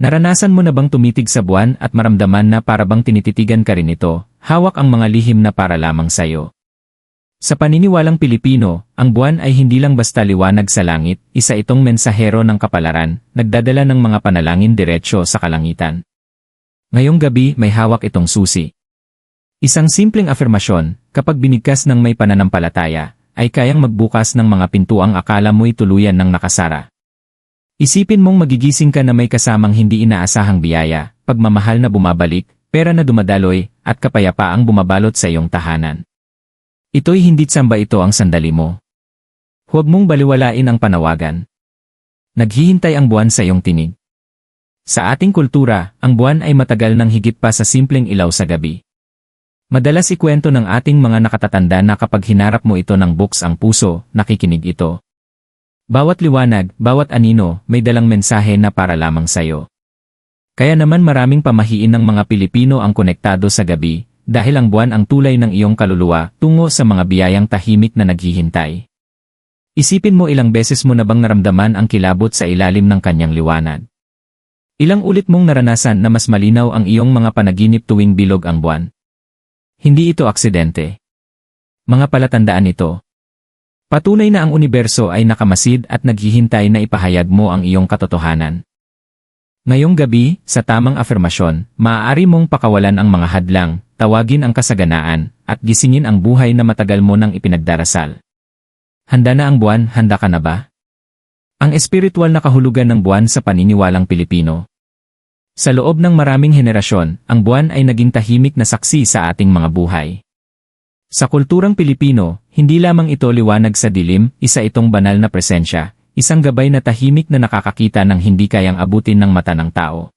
Naranasan mo na bang tumitig sa buwan at maramdaman na para bang tinititigan ka rin ito, hawak ang mga lihim na para lamang sayo? Sa paniniwalang Pilipino, ang buwan ay hindi lang basta liwanag sa langit, isa itong mensahero ng kapalaran, nagdadala ng mga panalangin diretsyo sa kalangitan. Ngayong gabi may hawak itong susi. Isang simpleng afirmasyon, kapag binigkas ng may pananampalataya, ay kayang magbukas ng mga pintuang akala mo'y tuluyan ng nakasara. Isipin mong magigising ka na may kasamang hindi inaasahang biyaya, pagmamahal na bumabalik, pera na dumadaloy, at kapayapaang bumabalot sa iyong tahanan. Ito'y hindi tsamba ito ang sandali mo. Huwag mong baliwalain ang panawagan. Naghihintay ang buwan sa iyong tinig. Sa ating kultura, ang buwan ay matagal ng higit pa sa simpleng ilaw sa gabi. Madalas ikwento ng ating mga nakatatanda na kapag hinarap mo ito ng buks ang puso, nakikinig ito. Bawat liwanag, bawat anino, may dalang mensahe na para lamang sayo. Kaya naman maraming pamahiin ng mga Pilipino ang konektado sa gabi, dahil ang buwan ang tulay ng iyong kaluluwa tungo sa mga biyayang tahimik na naghihintay. Isipin mo ilang beses mo na bang naramdaman ang kilabot sa ilalim ng kanyang liwanag. Ilang ulit mong naranasan na mas malinaw ang iyong mga panaginip tuwing bilog ang buwan. Hindi ito aksidente. Mga palatandaan ito. Patunay na ang universo ay nakamasid at naghihintay na ipahayag mo ang iyong katotohanan. Ngayong gabi, sa tamang afirmasyon, maaari mong pakawalan ang mga hadlang, tawagin ang kasaganaan, at gisingin ang buhay na matagal mo nang ipinagdarasal. Handa na ang buwan, handa ka na ba? Ang espiritual na kahulugan ng buwan sa paniniwalang Pilipino. Sa loob ng maraming henerasyon, ang buwan ay naging tahimik na saksi sa ating mga buhay. Sa kulturang Pilipino, hindi lamang ito liwanag sa dilim, isa itong banal na presensya, isang gabay na tahimik na nakakakita ng hindi kayang abutin ng mata ng tao.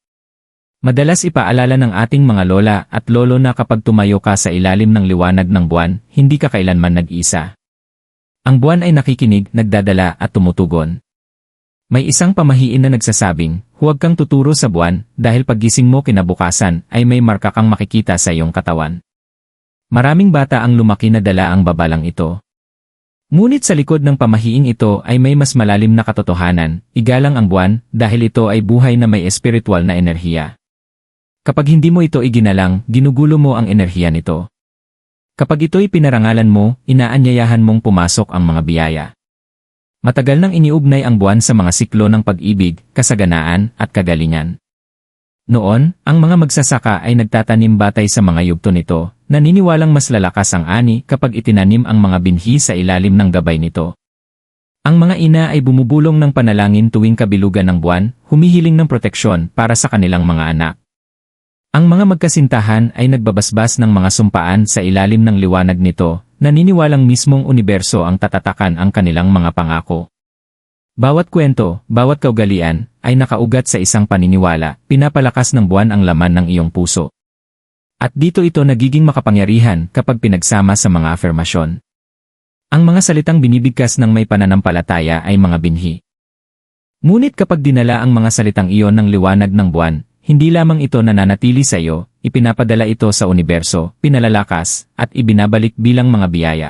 Madalas ipaalala ng ating mga lola at lolo na kapag tumayo ka sa ilalim ng liwanag ng buwan, hindi ka kailanman nag-isa. Ang buwan ay nakikinig, nagdadala at tumutugon. May isang pamahiin na nagsasabing, huwag kang tuturo sa buwan dahil paggising mo kinabukasan ay may marka kang makikita sa iyong katawan. Maraming bata ang lumaki na dala ang babalang ito. Ngunit sa likod ng pamahiing ito ay may mas malalim na katotohanan, igalang ang buwan dahil ito ay buhay na may espiritual na enerhiya. Kapag hindi mo ito iginalang, ginugulo mo ang enerhiya nito. Kapag ito'y pinarangalan mo, inaanyayahan mong pumasok ang mga biyaya. Matagal nang iniugnay ang buwan sa mga siklo ng pag-ibig, kasaganaan, at kagalingan. Noon, ang mga magsasaka ay nagtatanim batay sa mga yugto nito, naniniwalang mas lalakas ang ani kapag itinanim ang mga binhi sa ilalim ng gabay nito. Ang mga ina ay bumubulong ng panalangin tuwing kabilugan ng buwan, humihiling ng proteksyon para sa kanilang mga anak. Ang mga magkasintahan ay nagbabasbas ng mga sumpaan sa ilalim ng liwanag nito, naniniwalang mismong universo ang tatatakan ang kanilang mga pangako. Bawat kwento, bawat kaugalian, ay nakaugat sa isang paniniwala, pinapalakas ng buwan ang laman ng iyong puso. At dito ito nagiging makapangyarihan kapag pinagsama sa mga afirmasyon. Ang mga salitang binibigkas ng may pananampalataya ay mga binhi. Ngunit kapag dinala ang mga salitang iyon ng liwanag ng buwan, hindi lamang ito nananatili sa iyo, ipinapadala ito sa universo, pinalalakas, at ibinabalik bilang mga biyaya.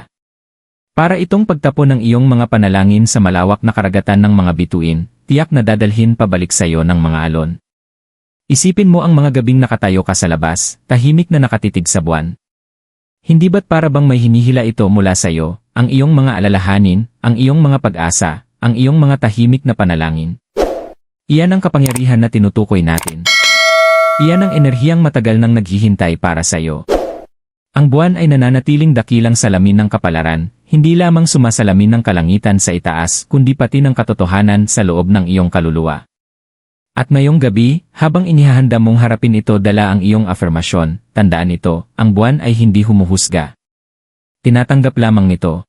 Para itong pagtapon ng iyong mga panalangin sa malawak na karagatan ng mga bituin, tiyak na dadalhin pabalik sa iyo ng mga alon. Isipin mo ang mga gabing nakatayo ka sa labas, tahimik na nakatitig sa buwan. Hindi ba't para bang may hinihila ito mula sa iyo, ang iyong mga alalahanin, ang iyong mga pag-asa, ang iyong mga tahimik na panalangin? Iyan ang kapangyarihan na tinutukoy natin. Iyan ang enerhiyang matagal nang naghihintay para sa iyo. Ang buwan ay nananatiling dakilang salamin ng kapalaran, hindi lamang sumasalamin ng kalangitan sa itaas kundi pati ng katotohanan sa loob ng iyong kaluluwa. At ngayong gabi, habang inihahanda mong harapin ito dala ang iyong afirmasyon, tandaan ito, ang buwan ay hindi humuhusga. Tinatanggap lamang nito.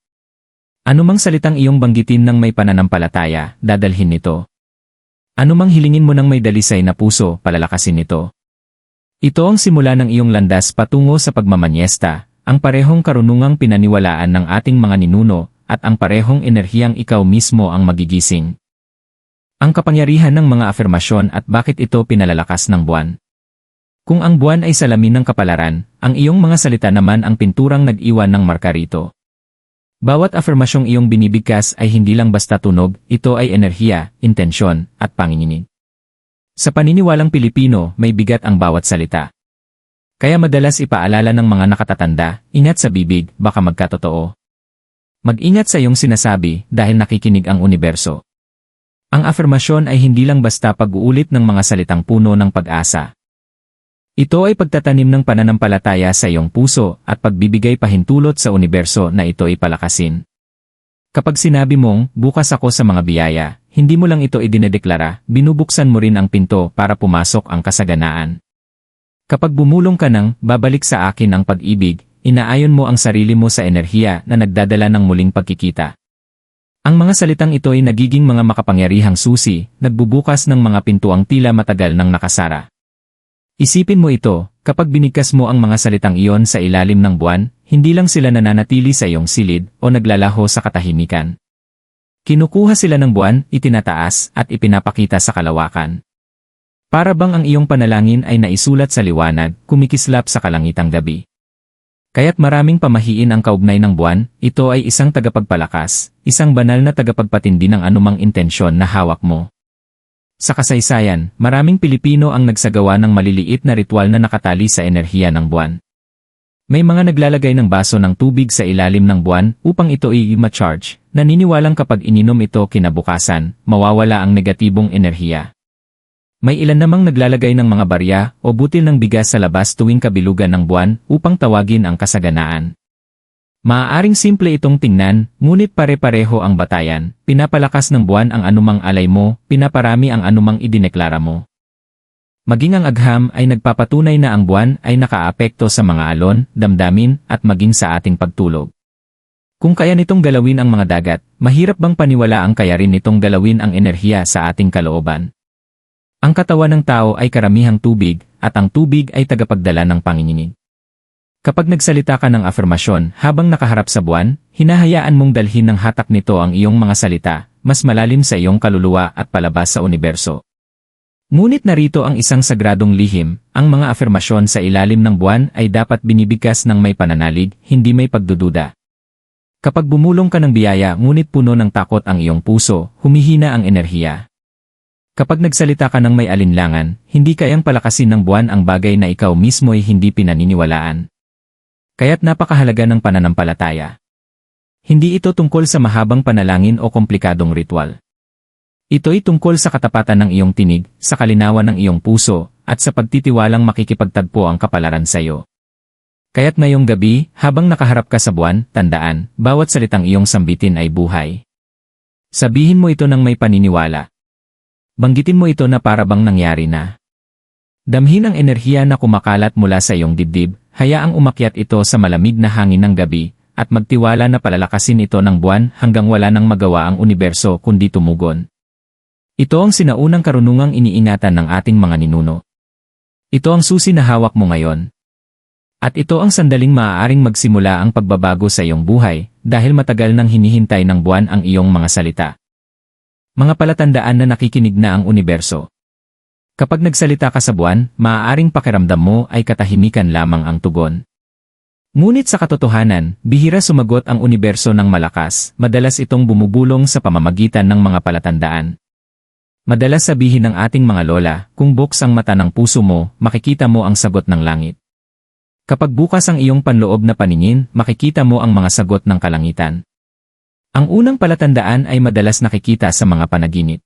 Anumang salitang iyong banggitin ng may pananampalataya, dadalhin nito. Anumang hilingin mo ng may dalisay na puso, palalakasin nito. Ito ang simula ng iyong landas patungo sa pagmamanyesta, ang parehong karunungang pinaniwalaan ng ating mga ninuno, at ang parehong enerhiyang ikaw mismo ang magigising. Ang kapangyarihan ng mga afirmasyon at bakit ito pinalalakas ng buwan. Kung ang buwan ay salamin ng kapalaran, ang iyong mga salita naman ang pinturang nag-iwan ng marka rito. Bawat afirmasyong iyong binibigkas ay hindi lang basta tunog, ito ay enerhiya, intensyon, at panginginig. Sa paniniwalang Pilipino, may bigat ang bawat salita. Kaya madalas ipaalala ng mga nakatatanda, ingat sa bibig, baka magkatotoo. Mag-ingat sa iyong sinasabi dahil nakikinig ang universo. Ang afirmasyon ay hindi lang basta pag-uulit ng mga salitang puno ng pag-asa. Ito ay pagtatanim ng pananampalataya sa iyong puso at pagbibigay pahintulot sa universo na ito ay palakasin. Kapag sinabi mong, bukas ako sa mga biyaya, hindi mo lang ito idinedeklara, binubuksan mo rin ang pinto para pumasok ang kasaganaan. Kapag bumulong ka ng, babalik sa akin ang pag-ibig, inaayon mo ang sarili mo sa enerhiya na nagdadala ng muling pagkikita. Ang mga salitang ito ay nagiging mga makapangyarihang susi, nagbubukas ng mga pintuang tila matagal nang nakasara. Isipin mo ito, kapag binigkas mo ang mga salitang iyon sa ilalim ng buwan, hindi lang sila nananatili sa iyong silid o naglalaho sa katahimikan. Kinukuha sila ng buwan, itinataas, at ipinapakita sa kalawakan. Para bang ang iyong panalangin ay naisulat sa liwanag, kumikislap sa kalangitang gabi. Kaya't maraming pamahiin ang kaugnay ng buwan, ito ay isang tagapagpalakas, isang banal na tagapagpatindi ng anumang intensyon na hawak mo. Sa kasaysayan, maraming Pilipino ang nagsagawa ng maliliit na ritual na nakatali sa enerhiya ng buwan. May mga naglalagay ng baso ng tubig sa ilalim ng buwan upang ito i-ma-charge, naniniwalang kapag ininom ito kinabukasan, mawawala ang negatibong enerhiya. May ilan namang naglalagay ng mga barya o butil ng bigas sa labas tuwing kabilugan ng buwan upang tawagin ang kasaganaan. Maaaring simple itong tingnan, ngunit pare-pareho ang batayan, pinapalakas ng buwan ang anumang alay mo, pinaparami ang anumang idineklara mo. Maging ang agham ay nagpapatunay na ang buwan ay nakaapekto sa mga alon, damdamin, at maging sa ating pagtulog. Kung kaya nitong galawin ang mga dagat, mahirap bang paniwala ang kaya rin nitong galawin ang enerhiya sa ating kalooban? Ang katawan ng tao ay karamihang tubig, at ang tubig ay tagapagdala ng panginginig. Kapag nagsalita ka ng afirmasyon habang nakaharap sa buwan, hinahayaan mong dalhin ng hatak nito ang iyong mga salita, mas malalim sa iyong kaluluwa at palabas sa universo. Ngunit narito ang isang sagradong lihim, ang mga afirmasyon sa ilalim ng buwan ay dapat binibigkas ng may pananalig, hindi may pagdududa. Kapag bumulong ka ng biyaya ngunit puno ng takot ang iyong puso, humihina ang enerhiya. Kapag nagsalita ka ng may alinlangan, hindi kayang palakasin ng buwan ang bagay na ikaw mismo ay hindi pinaniniwalaan. Kaya't napakahalaga ng pananampalataya. Hindi ito tungkol sa mahabang panalangin o komplikadong ritual. Ito ay tungkol sa katapatan ng iyong tinig, sa kalinawan ng iyong puso, at sa pagtitiwalang makikipagtagpo ang kapalaran sa iyo. Kaya't ngayong gabi, habang nakaharap ka sa buwan, tandaan, bawat salitang iyong sambitin ay buhay. Sabihin mo ito ng may paniniwala. Banggitin mo ito na para bang nangyari na. Damhin ang enerhiya na kumakalat mula sa iyong dibdib, Hayaang umakyat ito sa malamig na hangin ng gabi, at magtiwala na palalakasin ito ng buwan hanggang wala nang magawa ang universo kundi tumugon. Ito ang sinaunang karunungang iniingatan ng ating mga ninuno. Ito ang susi na hawak mo ngayon. At ito ang sandaling maaaring magsimula ang pagbabago sa iyong buhay dahil matagal nang hinihintay ng buwan ang iyong mga salita. Mga palatandaan na nakikinig na ang universo. Kapag nagsalita ka sa buwan, maaaring pakiramdam mo ay katahimikan lamang ang tugon. Ngunit sa katotohanan, bihira sumagot ang universo ng malakas, madalas itong bumubulong sa pamamagitan ng mga palatandaan. Madalas sabihin ng ating mga lola, kung buks ang mata ng puso mo, makikita mo ang sagot ng langit. Kapag bukas ang iyong panloob na paningin, makikita mo ang mga sagot ng kalangitan. Ang unang palatandaan ay madalas nakikita sa mga panaginip.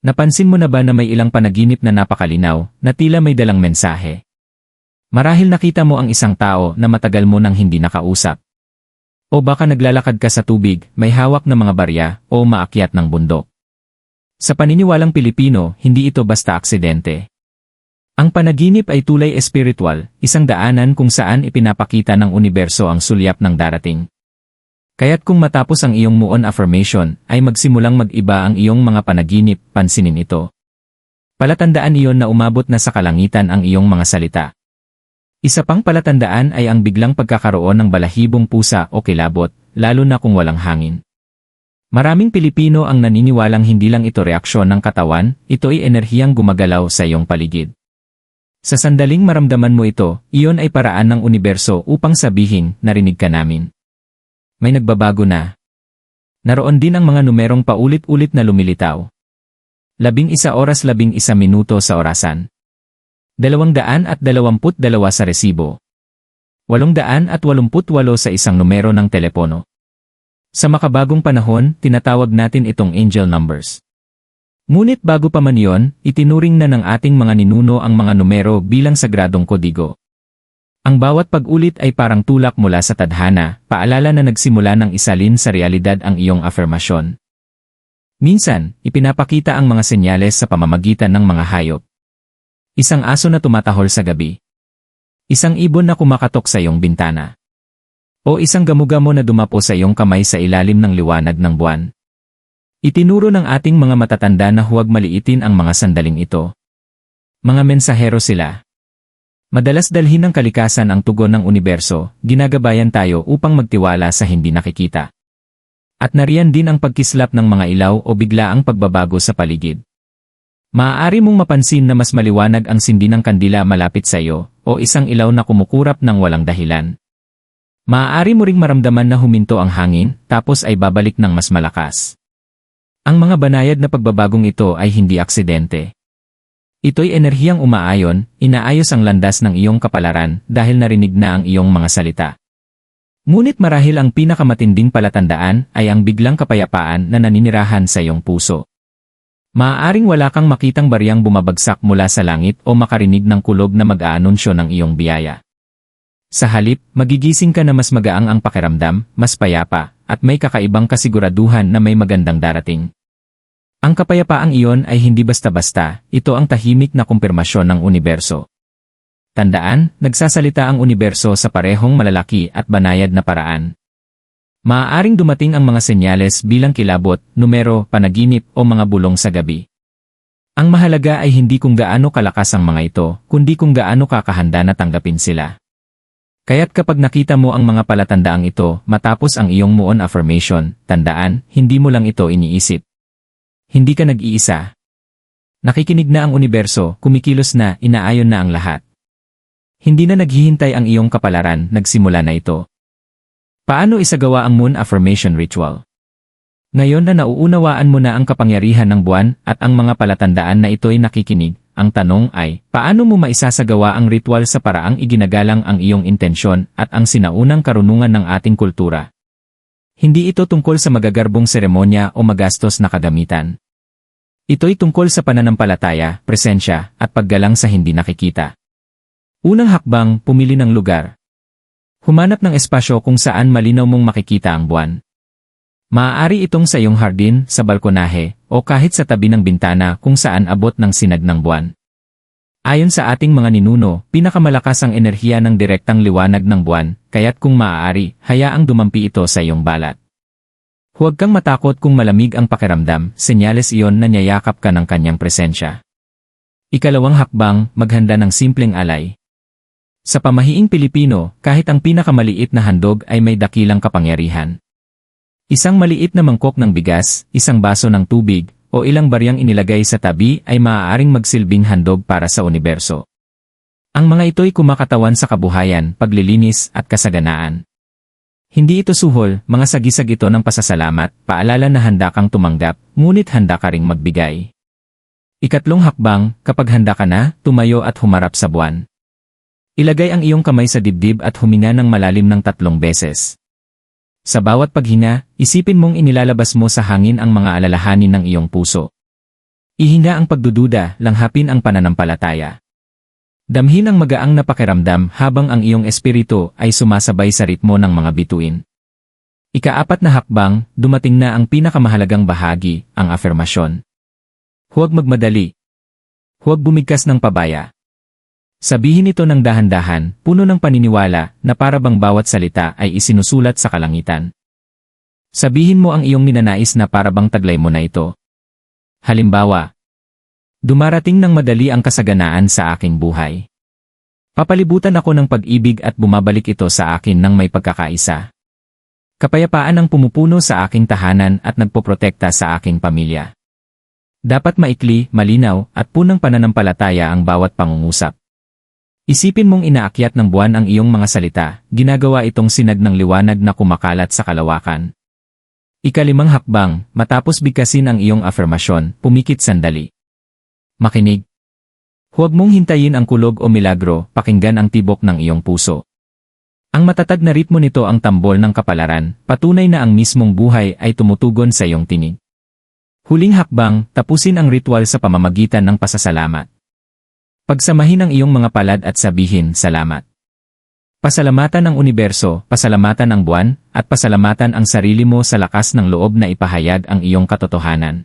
Napansin mo na ba na may ilang panaginip na napakalinaw, na tila may dalang mensahe? Marahil nakita mo ang isang tao na matagal mo nang hindi nakausap. O baka naglalakad ka sa tubig, may hawak na mga barya, o maakyat ng bundok. Sa paniniwalang Pilipino, hindi ito basta aksidente. Ang panaginip ay tulay espiritual, isang daanan kung saan ipinapakita ng universo ang sulyap ng darating. Kaya't kung matapos ang iyong muon affirmation, ay magsimulang mag-iba ang iyong mga panaginip, pansinin ito. Palatandaan iyon na umabot na sa kalangitan ang iyong mga salita. Isa pang palatandaan ay ang biglang pagkakaroon ng balahibong pusa o kilabot, lalo na kung walang hangin. Maraming Pilipino ang naniniwalang hindi lang ito reaksyon ng katawan, ito ay enerhiyang gumagalaw sa iyong paligid. Sa sandaling maramdaman mo ito, iyon ay paraan ng universo upang sabihin, narinig ka namin may nagbabago na. Naroon din ang mga numerong paulit-ulit na lumilitaw. Labing isa oras labing isa minuto sa orasan. Dalawang daan at dalawamput dalawa sa resibo. Walong daan at walumput walo sa isang numero ng telepono. Sa makabagong panahon, tinatawag natin itong angel numbers. Ngunit bago pa man yon, itinuring na ng ating mga ninuno ang mga numero bilang sagradong kodigo. Ang bawat pag-ulit ay parang tulak mula sa tadhana, paalala na nagsimula ng isalin sa realidad ang iyong afirmasyon. Minsan, ipinapakita ang mga senyales sa pamamagitan ng mga hayop. Isang aso na tumatahol sa gabi. Isang ibon na kumakatok sa iyong bintana. O isang gamugamo na dumapo sa iyong kamay sa ilalim ng liwanag ng buwan. Itinuro ng ating mga matatanda na huwag maliitin ang mga sandaling ito. Mga mensahero sila. Madalas dalhin ng kalikasan ang tugon ng universo, ginagabayan tayo upang magtiwala sa hindi nakikita. At nariyan din ang pagkislap ng mga ilaw o biglaang pagbabago sa paligid. Maaari mong mapansin na mas maliwanag ang sindi ng kandila malapit sa iyo, o isang ilaw na kumukurap ng walang dahilan. Maaari mo ring maramdaman na huminto ang hangin, tapos ay babalik ng mas malakas. Ang mga banayad na pagbabagong ito ay hindi aksidente. Ito'y enerhiyang umaayon, inaayos ang landas ng iyong kapalaran dahil narinig na ang iyong mga salita. Ngunit marahil ang pinakamatinding palatandaan ay ang biglang kapayapaan na naninirahan sa iyong puso. Maaaring wala kang makitang baryang bumabagsak mula sa langit o makarinig ng kulog na mag-aanunsyo ng iyong biyaya. Sa halip, magigising ka na mas magaang ang pakiramdam, mas payapa, at may kakaibang kasiguraduhan na may magandang darating. Ang kapayapaang iyon ay hindi basta-basta, ito ang tahimik na kumpirmasyon ng universo. Tandaan, nagsasalita ang universo sa parehong malalaki at banayad na paraan. Maaaring dumating ang mga senyales bilang kilabot, numero, panaginip o mga bulong sa gabi. Ang mahalaga ay hindi kung gaano kalakas ang mga ito, kundi kung gaano kakahanda na tanggapin sila. Kaya't kapag nakita mo ang mga palatandaang ito matapos ang iyong muon affirmation, tandaan, hindi mo lang ito iniisip. Hindi ka nag-iisa. Nakikinig na ang universo, kumikilos na, inaayon na ang lahat. Hindi na naghihintay ang iyong kapalaran, nagsimula na ito. Paano isagawa ang moon affirmation ritual? Ngayon na nauunawaan mo na ang kapangyarihan ng buwan at ang mga palatandaan na ito'y nakikinig, ang tanong ay, paano mo maisasagawa ang ritual sa paraang iginagalang ang iyong intensyon at ang sinaunang karunungan ng ating kultura? Hindi ito tungkol sa magagarbong seremonya o magastos na kagamitan. Ito'y tungkol sa pananampalataya, presensya, at paggalang sa hindi nakikita. Unang hakbang, pumili ng lugar. Humanap ng espasyo kung saan malinaw mong makikita ang buwan. Maaari itong sa iyong hardin, sa balkonahe, o kahit sa tabi ng bintana kung saan abot ng sinag ng buwan. Ayon sa ating mga ninuno, pinakamalakas ang enerhiya ng direktang liwanag ng buwan, kaya't kung maaari, hayaang dumampi ito sa iyong balat. Huwag kang matakot kung malamig ang pakiramdam, senyales iyon na niyayakap ka ng kanyang presensya. Ikalawang hakbang, maghanda ng simpleng alay. Sa pamahiing Pilipino, kahit ang pinakamaliit na handog ay may dakilang kapangyarihan. Isang maliit na mangkok ng bigas, isang baso ng tubig, o ilang baryang inilagay sa tabi ay maaaring magsilbing handog para sa universo. Ang mga ito'y kumakatawan sa kabuhayan, paglilinis at kasaganaan. Hindi ito suhol, mga sagisag ito ng pasasalamat, paalala na handa kang tumanggap, ngunit handa ka ring magbigay. Ikatlong hakbang, kapag handa ka na, tumayo at humarap sa buwan. Ilagay ang iyong kamay sa dibdib at huminga ng malalim ng tatlong beses. Sa bawat paghinga, isipin mong inilalabas mo sa hangin ang mga alalahanin ng iyong puso. Ihinga ang pagdududa, langhapin ang pananampalataya. Damhin ang magaang na pakiramdam habang ang iyong espiritu ay sumasabay sa ritmo ng mga bituin. Ikaapat na hakbang, dumating na ang pinakamahalagang bahagi, ang afirmasyon. Huwag magmadali. Huwag bumigkas ng pabaya. Sabihin ito ng dahan-dahan, puno ng paniniwala, na para bang bawat salita ay isinusulat sa kalangitan. Sabihin mo ang iyong ninanais na para bang taglay mo na ito. Halimbawa, Dumarating ng madali ang kasaganaan sa aking buhay. Papalibutan ako ng pag-ibig at bumabalik ito sa akin ng may pagkakaisa. Kapayapaan ang pumupuno sa aking tahanan at nagpoprotekta sa aking pamilya. Dapat maikli, malinaw, at punang pananampalataya ang bawat pangungusap. Isipin mong inaakyat ng buwan ang iyong mga salita, ginagawa itong sinag ng liwanag na kumakalat sa kalawakan. Ikalimang hakbang, matapos bigkasin ang iyong afirmasyon, pumikit sandali. Makinig. Huwag mong hintayin ang kulog o milagro, pakinggan ang tibok ng iyong puso. Ang matatag na ritmo nito ang tambol ng kapalaran, patunay na ang mismong buhay ay tumutugon sa iyong tinig. Huling hakbang, tapusin ang ritual sa pamamagitan ng pasasalamat. Pagsamahin ang iyong mga palad at sabihin, salamat. Pasalamatan ang universo, pasalamatan ang buwan, at pasalamatan ang sarili mo sa lakas ng loob na ipahayag ang iyong katotohanan.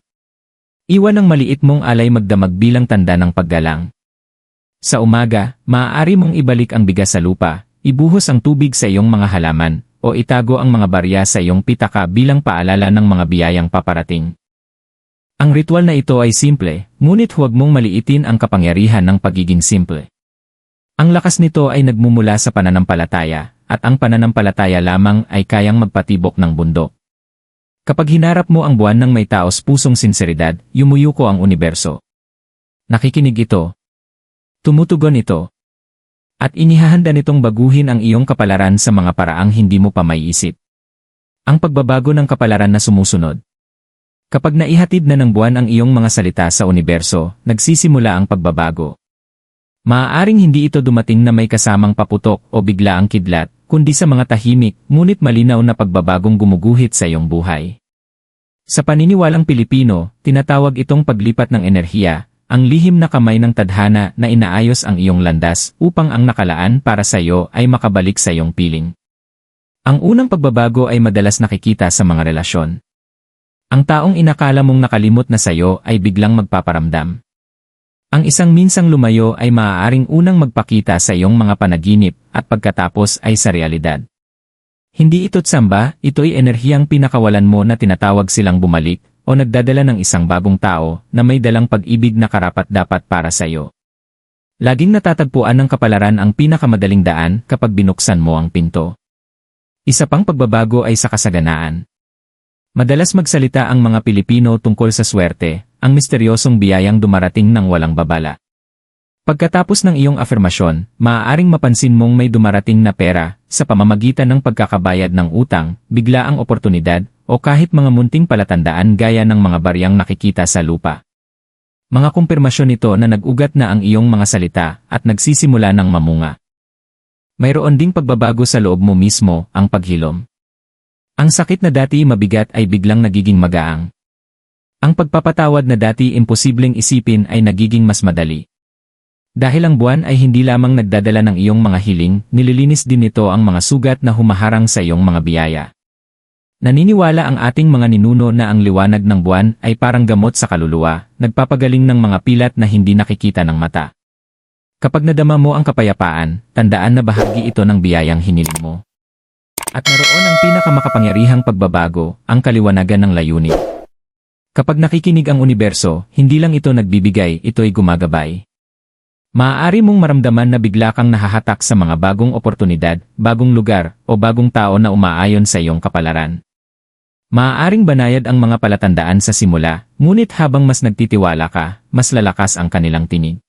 Iwan ang maliit mong alay magdamag bilang tanda ng paggalang. Sa umaga, maaari mong ibalik ang bigas sa lupa, ibuhos ang tubig sa iyong mga halaman, o itago ang mga barya sa iyong pitaka bilang paalala ng mga biyayang paparating. Ang ritual na ito ay simple, ngunit huwag mong maliitin ang kapangyarihan ng pagiging simple. Ang lakas nito ay nagmumula sa pananampalataya, at ang pananampalataya lamang ay kayang magpatibok ng bundok. Kapag hinarap mo ang buwan ng may taos pusong sinseridad, yumuyuko ang universo. Nakikinig ito. Tumutugon ito. At inihahanda nitong baguhin ang iyong kapalaran sa mga paraang hindi mo pa maiisip. Ang pagbabago ng kapalaran na sumusunod. Kapag naihatid na ng buwan ang iyong mga salita sa universo, nagsisimula ang pagbabago. Maaaring hindi ito dumating na may kasamang paputok o bigla ang kidlat, kundi sa mga tahimik, ngunit malinaw na pagbabagong gumuguhit sa iyong buhay. Sa paniniwalang Pilipino, tinatawag itong paglipat ng enerhiya, ang lihim na kamay ng tadhana na inaayos ang iyong landas upang ang nakalaan para sa iyo ay makabalik sa iyong piling. Ang unang pagbabago ay madalas nakikita sa mga relasyon. Ang taong inakala mong nakalimot na sa iyo ay biglang magpaparamdam. Ang isang minsang lumayo ay maaaring unang magpakita sa iyong mga panaginip at pagkatapos ay sa realidad. Hindi ito't samba, ito'y enerhiyang pinakawalan mo na tinatawag silang bumalik o nagdadala ng isang bagong tao na may dalang pag-ibig na karapat-dapat para sa iyo. Laging natatagpuan ng kapalaran ang pinakamadaling daan kapag binuksan mo ang pinto. Isa pang pagbabago ay sa kasaganaan. Madalas magsalita ang mga Pilipino tungkol sa swerte, ang misteryosong biyayang dumarating ng walang babala. Pagkatapos ng iyong afirmasyon, maaaring mapansin mong may dumarating na pera sa pamamagitan ng pagkakabayad ng utang, bigla ang oportunidad, o kahit mga munting palatandaan gaya ng mga baryang nakikita sa lupa. Mga kumpirmasyon nito na nag-ugat na ang iyong mga salita at nagsisimula ng mamunga. Mayroon ding pagbabago sa loob mo mismo, ang paghilom. Ang sakit na dati mabigat ay biglang nagiging magaang. Ang pagpapatawad na dati imposibleng isipin ay nagiging mas madali. Dahil ang buwan ay hindi lamang nagdadala ng iyong mga hiling, nililinis din nito ang mga sugat na humaharang sa iyong mga biyaya. Naniniwala ang ating mga ninuno na ang liwanag ng buwan ay parang gamot sa kaluluwa, nagpapagaling ng mga pilat na hindi nakikita ng mata. Kapag nadama mo ang kapayapaan, tandaan na bahagi ito ng biyayang hiniling mo. At naroon ang pinakamakapangyarihang pagbabago, ang kaliwanagan ng layunin. Kapag nakikinig ang universo, hindi lang ito nagbibigay, ito'y gumagabay. Maaari mong maramdaman na bigla kang nahahatak sa mga bagong oportunidad, bagong lugar, o bagong tao na umaayon sa iyong kapalaran. Maaaring banayad ang mga palatandaan sa simula, ngunit habang mas nagtitiwala ka, mas lalakas ang kanilang tinig.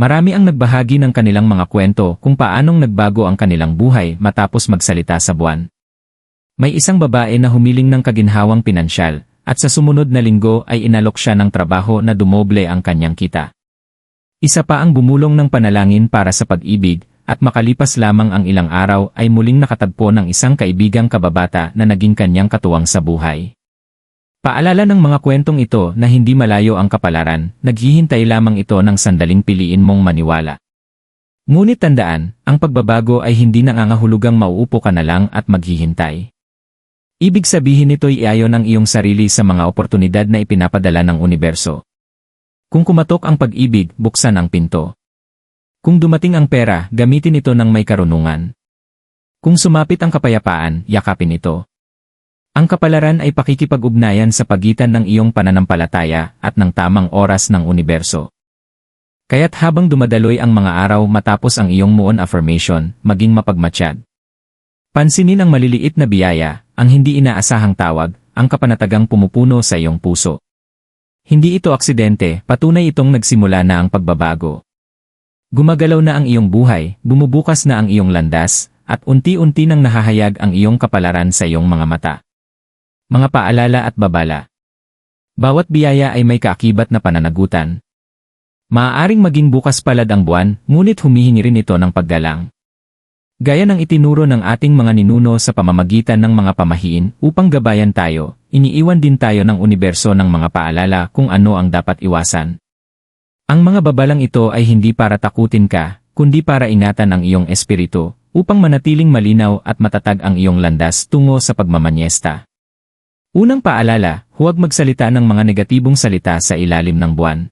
Marami ang nagbahagi ng kanilang mga kwento kung paanong nagbago ang kanilang buhay matapos magsalita sa buwan. May isang babae na humiling ng kaginhawang pinansyal, at sa sumunod na linggo ay inalok siya ng trabaho na dumoble ang kanyang kita. Isa pa ang bumulong ng panalangin para sa pag-ibig, at makalipas lamang ang ilang araw ay muling nakatagpo ng isang kaibigang kababata na naging kanyang katuwang sa buhay. Paalala ng mga kwentong ito na hindi malayo ang kapalaran, naghihintay lamang ito ng sandaling piliin mong maniwala. Ngunit tandaan, ang pagbabago ay hindi nangangahulugang mauupo ka na lang at maghihintay. Ibig sabihin nito'y iayon ang iyong sarili sa mga oportunidad na ipinapadala ng universo. Kung kumatok ang pag-ibig, buksan ang pinto. Kung dumating ang pera, gamitin ito ng may karunungan. Kung sumapit ang kapayapaan, yakapin ito. Ang kapalaran ay pakikipag-ugnayan sa pagitan ng iyong pananampalataya at ng tamang oras ng universo. Kaya't habang dumadaloy ang mga araw matapos ang iyong muon affirmation, maging mapagmatsyad. Pansinin ang maliliit na biyaya, ang hindi inaasahang tawag, ang kapanatagang pumupuno sa iyong puso. Hindi ito aksidente, patunay itong nagsimula na ang pagbabago. Gumagalaw na ang iyong buhay, bumubukas na ang iyong landas, at unti-unti nang nahahayag ang iyong kapalaran sa iyong mga mata. Mga paalala at babala. Bawat biyaya ay may kaakibat na pananagutan. Maaaring maging bukas palad ang buwan, ngunit humihingi rin ito ng paggalang. Gaya ng itinuro ng ating mga ninuno sa pamamagitan ng mga pamahiin upang gabayan tayo, iniiwan din tayo ng universo ng mga paalala kung ano ang dapat iwasan. Ang mga babalang ito ay hindi para takutin ka, kundi para ingatan ang iyong espiritu, upang manatiling malinaw at matatag ang iyong landas tungo sa pagmamanyesta. Unang paalala, huwag magsalita ng mga negatibong salita sa ilalim ng buwan.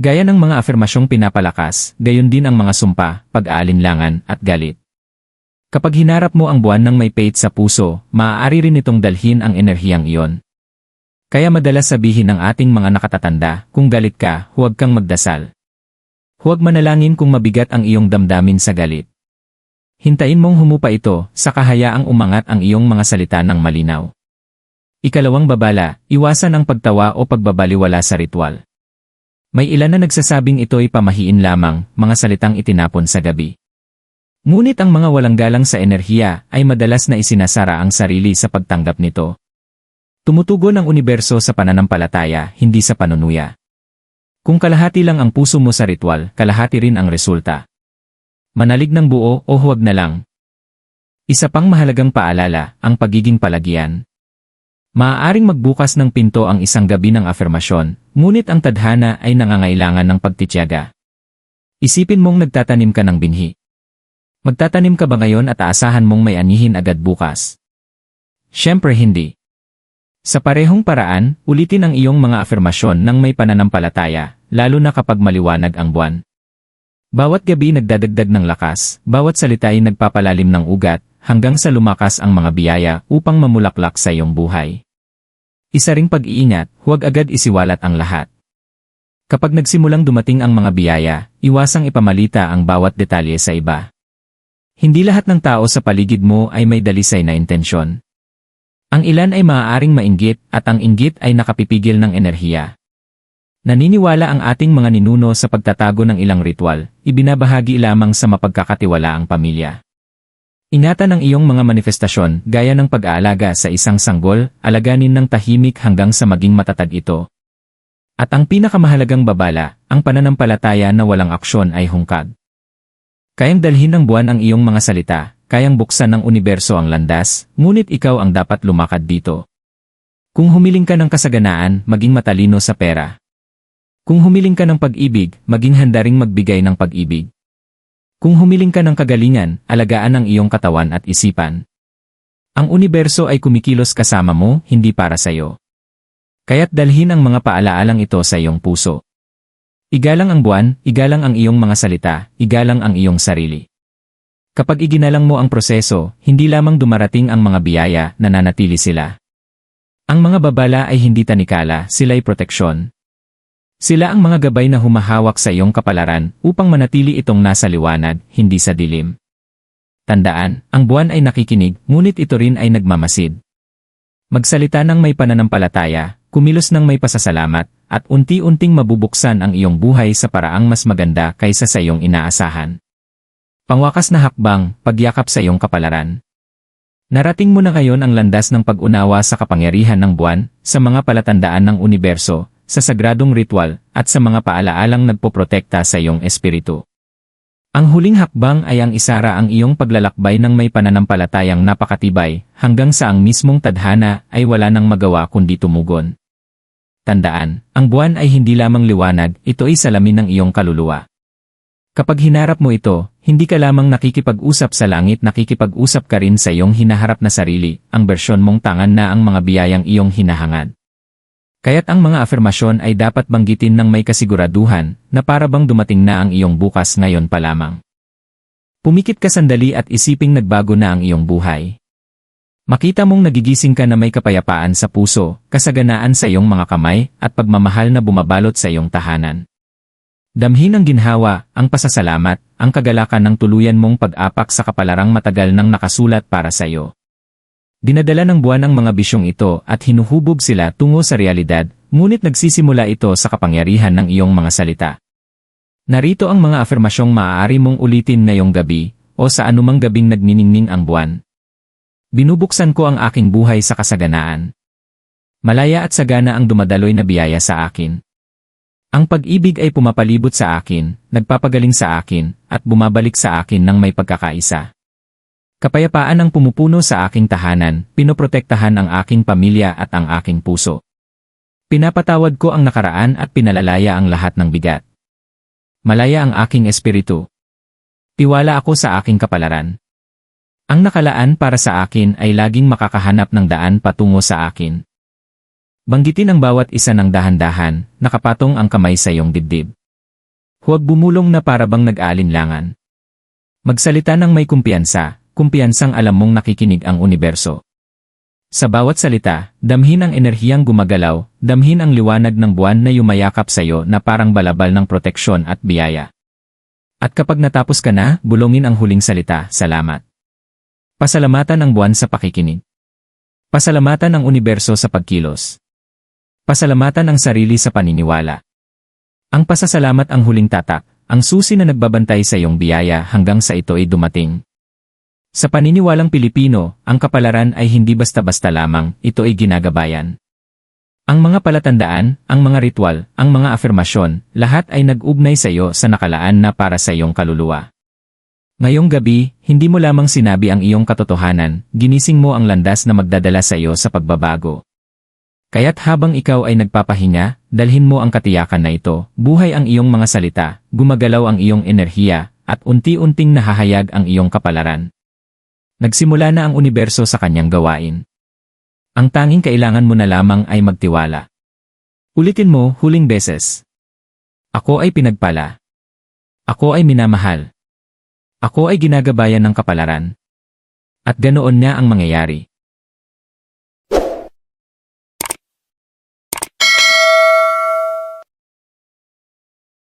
Gaya ng mga afirmasyong pinapalakas, gayon din ang mga sumpa, pag-aalinlangan, at galit. Kapag hinarap mo ang buwan ng may pait sa puso, maaari rin itong dalhin ang enerhiyang iyon. Kaya madalas sabihin ng ating mga nakatatanda, kung galit ka, huwag kang magdasal. Huwag manalangin kung mabigat ang iyong damdamin sa galit. Hintayin mong humupa ito, sa kahayaang umangat ang iyong mga salita ng malinaw. Ikalawang babala, iwasan ang pagtawa o pagbabaliwala sa ritual. May ilan na nagsasabing ito'y pamahiin lamang, mga salitang itinapon sa gabi. Ngunit ang mga walang galang sa enerhiya ay madalas na isinasara ang sarili sa pagtanggap nito. Tumutugon ang universo sa pananampalataya, hindi sa panunuya. Kung kalahati lang ang puso mo sa ritual, kalahati rin ang resulta. Manalig ng buo o huwag na lang. Isa pang mahalagang paalala, ang pagiging palagyan. Maaaring magbukas ng pinto ang isang gabi ng afirmasyon, ngunit ang tadhana ay nangangailangan ng pagtityaga. Isipin mong nagtatanim ka ng binhi. Magtatanim ka ba ngayon at aasahan mong may anihin agad bukas? Siyempre hindi. Sa parehong paraan, ulitin ang iyong mga afirmasyon ng may pananampalataya, lalo na kapag maliwanag ang buwan. Bawat gabi nagdadagdag ng lakas, bawat salita ay nagpapalalim ng ugat, hanggang sa lumakas ang mga biyaya upang mamulaklak sa iyong buhay. Isa ring pag-iingat, huwag agad isiwalat ang lahat. Kapag nagsimulang dumating ang mga biyaya, iwasang ipamalita ang bawat detalye sa iba. Hindi lahat ng tao sa paligid mo ay may dalisay na intensyon. Ang ilan ay maaaring mainggit at ang inggit ay nakapipigil ng enerhiya. Naniniwala ang ating mga ninuno sa pagtatago ng ilang ritual, ibinabahagi lamang sa mapagkakatiwalaang pamilya. Ingatan ang iyong mga manifestasyon gaya ng pag-aalaga sa isang sanggol, alaganin ng tahimik hanggang sa maging matatag ito. At ang pinakamahalagang babala, ang pananampalataya na walang aksyon ay hungkag. Kayang dalhin ng buwan ang iyong mga salita, kayang buksan ng universo ang landas, ngunit ikaw ang dapat lumakad dito. Kung humiling ka ng kasaganaan, maging matalino sa pera. Kung humiling ka ng pag-ibig, maging handa ring magbigay ng pag-ibig. Kung humiling ka ng kagalingan, alagaan ang iyong katawan at isipan. Ang universo ay kumikilos kasama mo, hindi para sa'yo. Kaya't dalhin ang mga paalaalang ito sa iyong puso. Igalang ang buwan, igalang ang iyong mga salita, igalang ang iyong sarili. Kapag iginalang mo ang proseso, hindi lamang dumarating ang mga biyaya, nananatili sila. Ang mga babala ay hindi tanikala, sila'y proteksyon. Sila ang mga gabay na humahawak sa iyong kapalaran upang manatili itong nasa liwanag, hindi sa dilim. Tandaan, ang buwan ay nakikinig, ngunit ito rin ay nagmamasid. Magsalita ng may pananampalataya, kumilos ng may pasasalamat, at unti-unting mabubuksan ang iyong buhay sa paraang mas maganda kaysa sa iyong inaasahan. Pangwakas na hakbang, pagyakap sa iyong kapalaran. Narating mo na ngayon ang landas ng pag-unawa sa kapangyarihan ng buwan, sa mga palatandaan ng universo, sa sagradong ritual, at sa mga paalaalang nagpoprotekta sa iyong espiritu. Ang huling hakbang ay ang isara ang iyong paglalakbay ng may pananampalatayang napakatibay, hanggang sa ang mismong tadhana ay wala nang magawa kundi tumugon. Tandaan, ang buwan ay hindi lamang liwanag, ito ay salamin ng iyong kaluluwa. Kapag hinarap mo ito, hindi ka lamang nakikipag-usap sa langit nakikipag-usap ka rin sa iyong hinaharap na sarili, ang bersyon mong tangan na ang mga biyayang iyong hinahangad. Kaya't ang mga afirmasyon ay dapat banggitin ng may kasiguraduhan na para bang dumating na ang iyong bukas ngayon pa lamang. Pumikit ka sandali at isiping nagbago na ang iyong buhay. Makita mong nagigising ka na may kapayapaan sa puso, kasaganaan sa iyong mga kamay, at pagmamahal na bumabalot sa iyong tahanan. Damhin ang ginhawa, ang pasasalamat, ang kagalakan ng tuluyan mong pag-apak sa kapalarang matagal nang nakasulat para sa iyo. Dinadala ng buwan ang mga bisyong ito at hinuhubog sila tungo sa realidad, ngunit nagsisimula ito sa kapangyarihan ng iyong mga salita. Narito ang mga afirmasyong maaari mong ulitin ngayong gabi, o sa anumang gabing nagniningning ang buwan. Binubuksan ko ang aking buhay sa kasaganaan. Malaya at sagana ang dumadaloy na biyaya sa akin. Ang pag-ibig ay pumapalibot sa akin, nagpapagaling sa akin, at bumabalik sa akin ng may pagkakaisa. Kapayapaan ang pumupuno sa aking tahanan, pinoprotektahan ang aking pamilya at ang aking puso. Pinapatawad ko ang nakaraan at pinalalaya ang lahat ng bigat. Malaya ang aking espiritu. Tiwala ako sa aking kapalaran. Ang nakalaan para sa akin ay laging makakahanap ng daan patungo sa akin. Banggitin ang bawat isa ng dahan-dahan, nakapatong ang kamay sa iyong dibdib. Huwag bumulong na para bang nag-aalinlangan. Magsalita ng may kumpiyansa, kumpiyansang alam mong nakikinig ang universo. Sa bawat salita, damhin ang enerhiyang gumagalaw, damhin ang liwanag ng buwan na yumayakap sa iyo na parang balabal ng proteksyon at biyaya. At kapag natapos ka na, bulongin ang huling salita, salamat. Pasalamatan ang buwan sa pakikinig. Pasalamatan ang universo sa pagkilos. Pasalamatan ang sarili sa paniniwala. Ang pasasalamat ang huling tatak, ang susi na nagbabantay sa iyong biyaya hanggang sa ito ay dumating. Sa paniniwalang Pilipino, ang kapalaran ay hindi basta-basta lamang, ito ay ginagabayan. Ang mga palatandaan, ang mga ritual, ang mga afirmasyon, lahat ay nag-ugnay sa iyo sa nakalaan na para sa iyong kaluluwa. Ngayong gabi, hindi mo lamang sinabi ang iyong katotohanan, ginising mo ang landas na magdadala sa iyo sa pagbabago. Kaya't habang ikaw ay nagpapahinga, dalhin mo ang katiyakan na ito, buhay ang iyong mga salita, gumagalaw ang iyong enerhiya, at unti-unting nahahayag ang iyong kapalaran. Nagsimula na ang universo sa kanyang gawain. Ang tanging kailangan mo na lamang ay magtiwala. Ulitin mo huling beses. Ako ay pinagpala. Ako ay minamahal. Ako ay ginagabayan ng kapalaran. At ganoon na ang mangyayari.